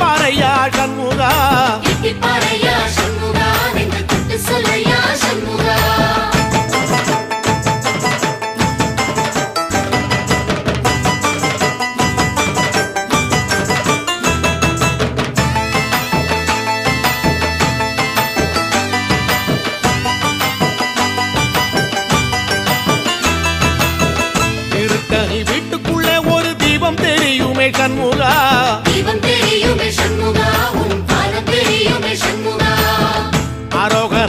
பாறையா சண்முகா. கெட்டிப்பாறையா சண்முகா சொல்லையா சண்முகா.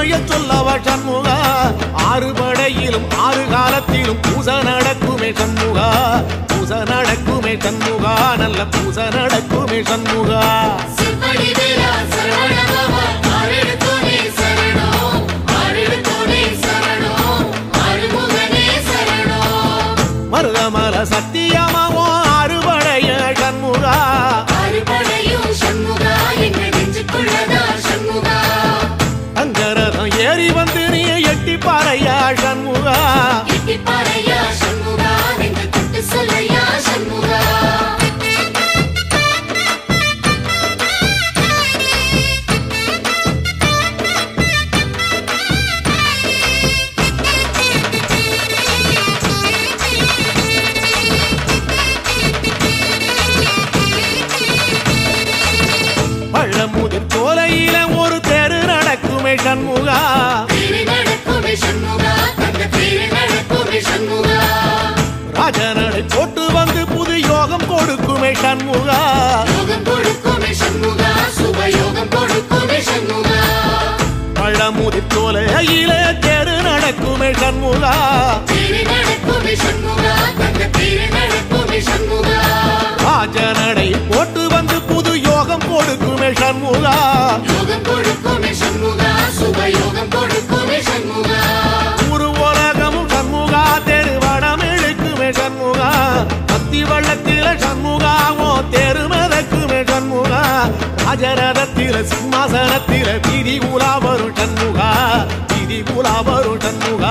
உண்மையை சொல்லவா சண்முகா. ஆறு படையிலும் ஆறு காலத்திலும் பூச நடக்குமே சண்முகா. பூச நடக்குமே சண்முகா. நல்ல பூச நடக்குமே சண்முகா. செவ்வடி வேலா நடக்குமே சண்முகா. ராஜனடை போட்டு வந்து புது யோகம் கொடுக்குமே சண்முகா. பழமுதிர் கோலையில தெரு நடக்குமே சண்முகா. ராஜனடை போட்டு வந்து புது யோகம் கொடுக்குமே சண்முகா. ராஜரதத்தில சிம்மாசனத்தில வீதி உலா வரும் சண்முகா வீதி உலா வரும் சண்முகா